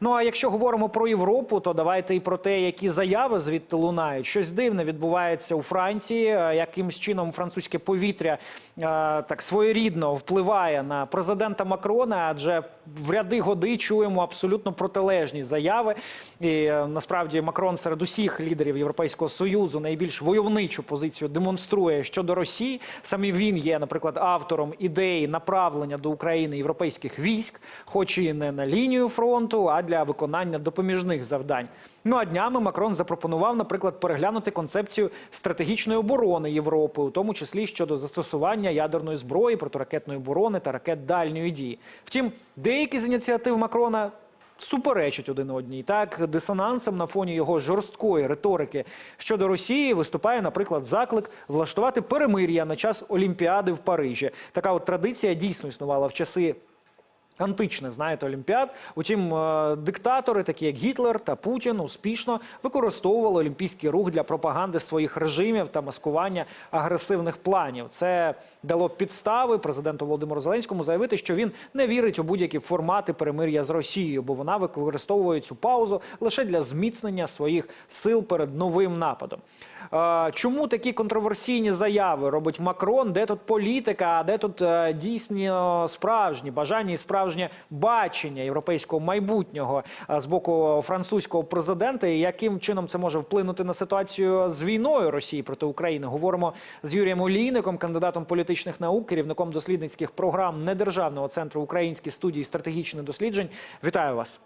Ну а якщо говоримо про Європу, то давайте і про те, які заяви звідти лунають. Щось дивне відбувається у Франції. Е, Якимсь чином французьке повітря е, так своєрідно впливає на президента Макрона, адже в ряди годи чуємо абсолютно протилежні заяви. І е, насправді Макрон серед усіх лідерів Європейського союзу найбільш войовничу позицію демонструє щодо Росії. Саме він є, наприклад, автором ідеї направлення до України європейських військ, хоч і не на лінію фронту, а для виконання допоміжних завдань. Ну а днями Макрон запропонував, наприклад, переглянути концепцію стратегічної оборони Європи, у тому числі щодо застосування ядерної зброї, протиракетної оборони та ракет дальньої дії. Втім, деякі з ініціатив Макрона суперечать один одній. Так, дисонансом на фоні його жорсткої риторики щодо Росії виступає, наприклад, заклик влаштувати перемир'я на час Олімпіади в Парижі. Така от традиція дійсно існувала в часи. Античних, знаєте, олімпіад. Утім, е, диктатори, такі як Гітлер та Путін, успішно використовували олімпійський рух для пропаганди своїх режимів та маскування агресивних планів. Це дало підстави президенту Володимиру Зеленському заявити, що він не вірить у будь-які формати перемир'я з Росією, бо вона використовує цю паузу лише для зміцнення своїх сил перед новим нападом. Чому такі контроверсійні заяви робить Макрон? Де тут політика, а де тут е, дійсно справжні бажання і справжнє бачення європейського майбутнього е, з боку французького президента? І яким чином це може вплинути на ситуацію з війною Росії проти України? Говоримо з Юрієм Олійником, кандидатом політичних наук, керівником дослідницьких програм недержавного центру українські студії стратегічних досліджень. Вітаю вас.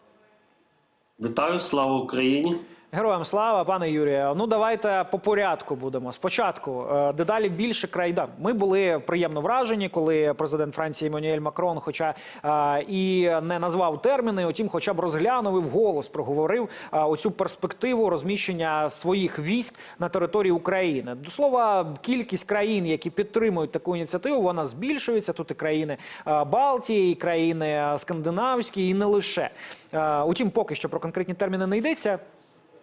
Вітаю, слава Україні! Героям слава, пане Юрію. Ну давайте по порядку будемо. Спочатку е, дедалі більше країн. Да, Ми були приємно вражені, коли президент Франції Еммануель Макрон, хоча е, і не назвав терміни, утім, хоча б розглянув і вголос проговорив е, оцю перспективу розміщення своїх військ на території України. До слова, кількість країн, які підтримують таку ініціативу, вона збільшується. Тут і країни Балтії, і країни скандинавські, і не лише. Утім, поки що про конкретні терміни не йдеться.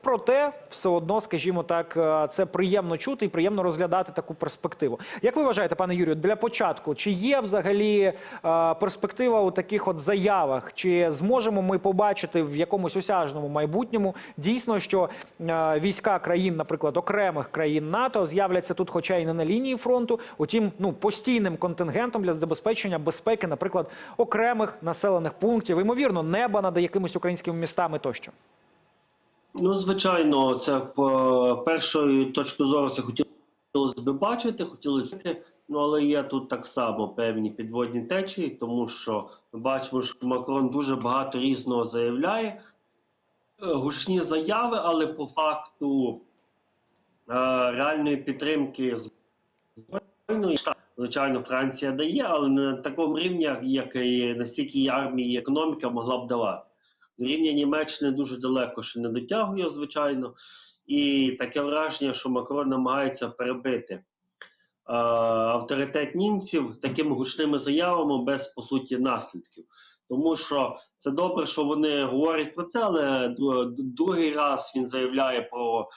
Проте, все одно, скажімо так, е, це приємно чути і приємно розглядати таку перспективу. Як ви вважаєте, пане Юрію, для початку, чи є взагалі е, перспектива у таких от заявах? Чи зможемо ми побачити в якомусь осяжному майбутньому дійсно, що е, війська країн, наприклад, окремих країн НАТО з'являться тут, хоча й не на лінії фронту, утім, ну постійним контингентом для забезпечення безпеки, наприклад, окремих населених пунктів, ймовірно, неба над якимись українськими містами тощо. Ну, звичайно, це по першої точки зору це хотілося б бачити, хотілося б, ну але є тут так само певні підводні течії, тому що ми бачимо, що Макрон дуже багато різного заявляє, Е, гучні заяви, але по факту е, реальної підтримки збройної звичайно, Франція дає, але не на такому рівні, як і настільки армії і економіка могла б давати. Рівня Німеччини дуже далеко ще не дотягує, звичайно, і таке враження, що Макрон намагається перебити е, авторитет німців такими гучними заявами без по суті наслідків. Тому що це добре, що вони говорять про це, але другий раз він заявляє про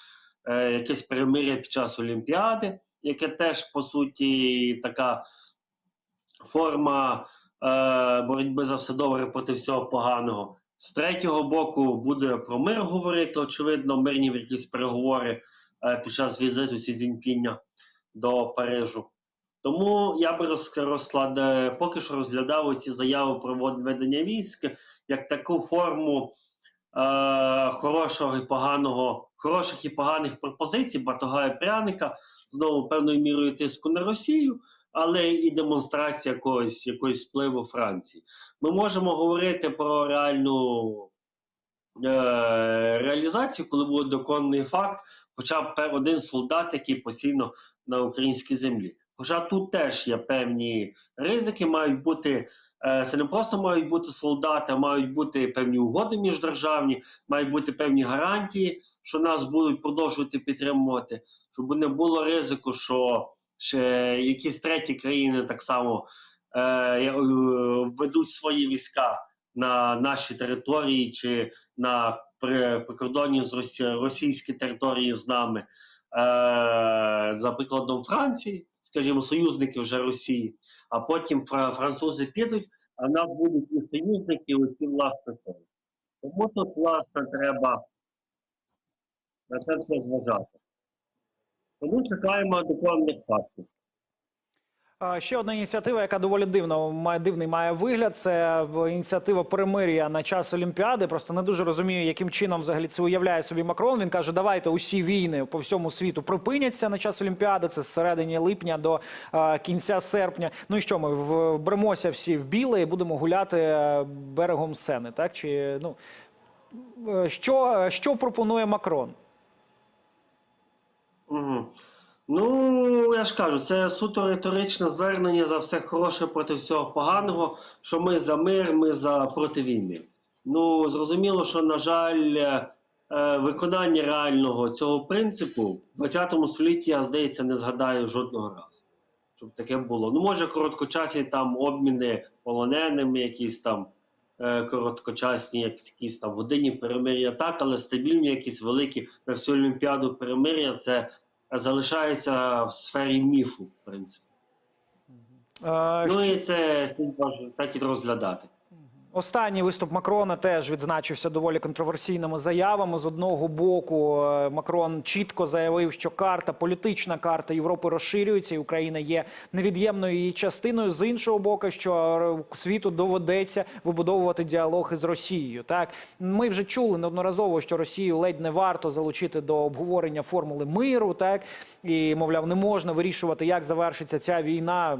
е, якесь перемир'я під час Олімпіади, яке теж по суті така форма е, боротьби за все добре проти всього поганого. З третього боку буде про мир говорити, очевидно, мирні якісь переговори е, під час візиту Сі Цзіньпіня до Парижу. Тому я би розклад, е, поки що розглядав ці заяви про введення військ як таку форму е, хорошого і поганого, хороших і поганих пропозицій, батога і пряника, знову певною мірою тиску на Росію, але і демонстрація якогось, якогось впливу Франції. Ми можемо говорити про реальну е, реалізацію, коли буде доконний факт, хоча б один солдат, який постійно на українській землі. Хоча тут теж є певні ризики, мають бути е, це не просто мають бути солдати, мають бути певні угоди міждержавні, мають бути певні гарантії, що нас будуть продовжувати підтримувати, щоб не було ризику, що ще якісь треті країни так само е, е, ведуть свої війська на наші території чи на прикордонні з Росі... російські території з нами, е, за прикладом Франції, скажімо, союзники вже Росії, а потім фра- французи підуть, а в нас будуть і союзники, і власне. Тому тут, власне, треба на це все зважати. Тому чекаємо докладних фактів. Ще одна ініціатива, яка доволі дивно має дивний має вигляд. Це ініціатива перемир'я на час Олімпіади. Просто не дуже розумію, яким чином взагалі це уявляє собі Макрон. Він каже, давайте усі війни по всьому світу припиняться на час Олімпіади. Це з середини липня до а, кінця серпня. Ну і що ми вберемося всі в біле і будемо гуляти е, берегом Сени, так чи ну е, що, що пропонує Макрон? Ну, я ж кажу, це суто риторичне звернення за все хороше проти всього поганого, що ми за мир, ми за проти війни. Ну, зрозуміло, що, на жаль, е, виконання реального цього принципу в 20 столітті, я здається, не згадаю жодного разу, щоб таке було. Ну, може, короткочасні там обміни полоненими, якісь там короткочасні, якісь там годинні перемир'я, так, але стабільні, якісь великі на всю Олімпіаду перемир'я, це залишається в сфері міфу, в принципі. А, Ну що- і це так і розглядати. Останній виступ Макрона теж відзначився доволі контроверсійними заявами. З одного боку, е, Макрон чітко заявив, що карта, політична карта Європи розширюється, і Україна є невід'ємною її частиною. З іншого боку, що е, світу доведеться вибудовувати діалог із Росією. Так ми вже чули неодноразово, що Росію ледь не варто залучити до обговорення формули миру. Так і мовляв, не можна вирішувати, як завершиться ця війна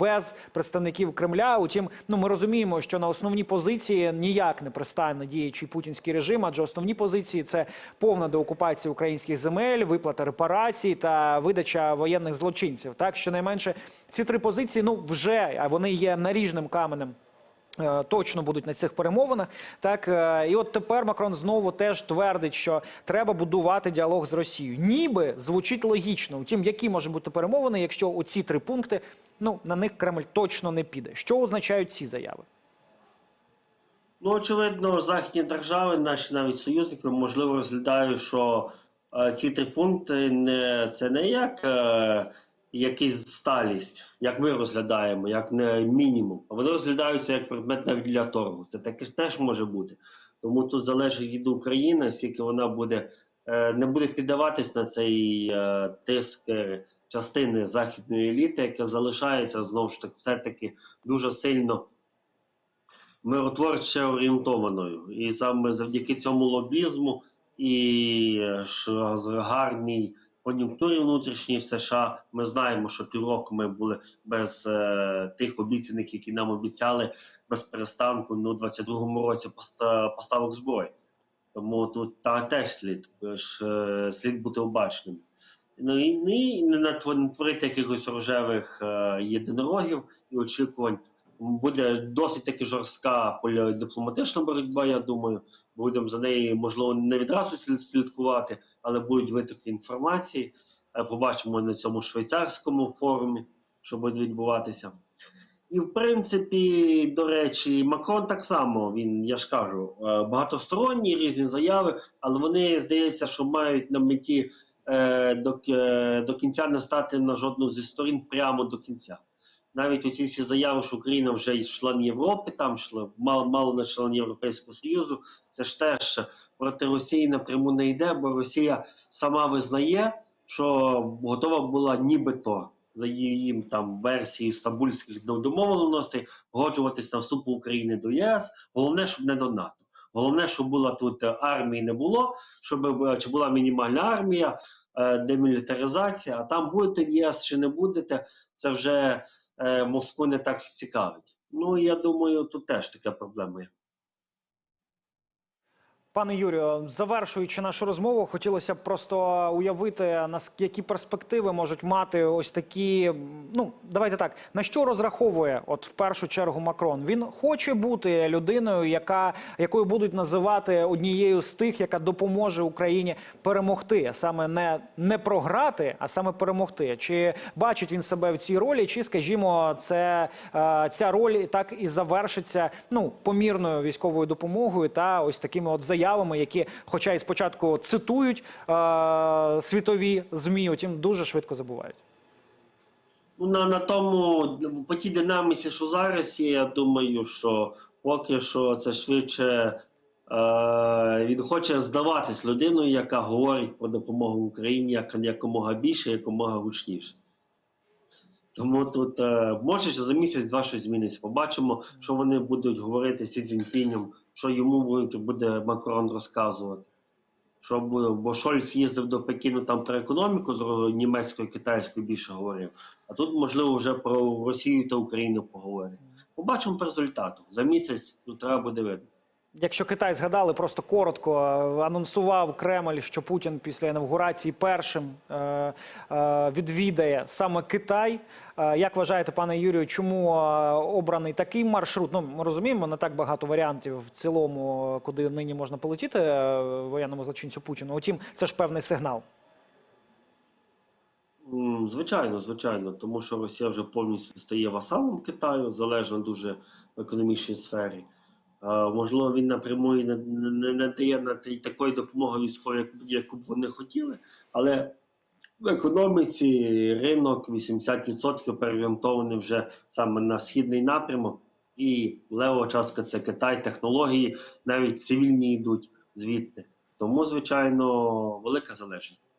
без представників Кремля. Утім, ну ми розуміємо, що на основні позиції ніяк не пристане діючий путінський режим, адже основні позиції це повна деокупація українських земель, виплата репарацій та видача воєнних злочинців. Так щонайменше ці три позиції, ну вже а вони є наріжним каменем. е, Точно будуть на цих перемовинах, так е, і от тепер Макрон знову теж твердить, що треба будувати діалог з Росією. Ніби звучить логічно. Утім, які можуть бути перемовини, якщо оці три пункти, ну на них Кремль точно не піде. Що означають ці заяви? Ну, очевидно, західні держави, наші навіть союзники, можливо, розглядають, що е, ці три пункти не це не як е, якась сталість, як ми розглядаємо, як не мінімум. А вони розглядаються як предмет навіть для торгу. Це таке теж може бути. Тому тут залежить від України, скільки вона буде е, не буде піддаватись на цей е, тиск е, частини західної еліти, яка залишається знову ж таки все-таки дуже сильно миротворче орієнтованою. І саме завдяки цьому лобізму і е, гарній кон'юнктурі внутрішній в США ми знаємо, що півроку ми були без е, тих обіцянок, які нам обіцяли без перестанку ну, у 22-му році поставок зброї. Тому тут та теж слід ж, е, слід бути обачним. Ну і, ну, не не творити якихось рожевих е, єдинорогів і очікувань. Буде досить таки жорстка дипломатична боротьба, я думаю. Будемо за неї, можливо, не відразу слід- слідкувати, але будуть витоки інформації. Е, Побачимо на цьому швейцарському форумі, що буде відбуватися. І в принципі, до речі, Макрон так само, він, я ж кажу, е, багатосторонні різні заяви, але вони здається, що мають на меті е, до кінця не стати на жодну зі сторін прямо до кінця. Навіть оці всі заяви, що Україна вже є член Європи, там йшло, мало, мало не член Європейського Союзу, це ж теж проти Росії напряму не йде, бо Росія сама визнає, що готова була нібито за її там версією стамбульських домовленостей погоджуватись на вступ України до ЄС. Головне, щоб не до НАТО. Головне, щоб була тут армії не було, щоб е, чи була мінімальна армія, е, демілітаризація. А там будете в ЄС чи не будете, це вже е, Москву не так цікавить. Ну я думаю, тут теж така проблема є. Пане Юрію, завершуючи нашу розмову, хотілося б просто уявити, які перспективи можуть мати ось такі. Ну давайте так, на що розраховує, от в першу чергу, Макрон. Він хоче бути людиною, яка якою будуть називати однією з тих, яка допоможе Україні перемогти, а саме не, не програти, а саме перемогти. Чи бачить він себе в цій ролі, чи скажімо, це е, ця роль так і завершиться ну помірною військовою допомогою та ось такими от заявами, які, хоча і спочатку цитують е, світові змі, утім дуже швидко забувають. Ну, на, на тому по тій динаміці, що зараз є, я думаю, що поки що це швидше Е, він хоче здаватись людиною, яка говорить про допомогу Україні як, якомога більше, якомога гучніше. Тому тут е, може за місяць-два щось зміниться. Побачимо, що вони будуть говорити зі Цзіньпінем, що йому буде, Макрон розказувати. Що буде, бо Шольц їздив до Пекіну там про економіку з німецькою, китайською більше говорив. А тут, можливо, вже про Росію та Україну поговорить. Побачимо по результату. За місяць ну, треба буде видно. Якщо Китай згадали, просто коротко е, анонсував Кремль, що Путін після інавгурації першим е, е, відвідає саме Китай. Як вважаєте, пане Юрію, чому обраний такий маршрут? Ну ми розуміємо, не так багато варіантів в цілому, куди нині можна полетіти воєнному злочинцю Путіну. Утім, це ж певний сигнал. Звичайно, звичайно, тому що Росія вже повністю стає васалом Китаю, залежно дуже в економічній сфері. Е, можливо, він напряму і не, не, не дає на такої допомоги військової, як- яку б вони хотіли, але в економіці ринок 80% переорієнтований вже саме на східний напрямок, і лева частка це Китай, технології, навіть цивільні йдуть звідти. Тому, звичайно, велика залежність.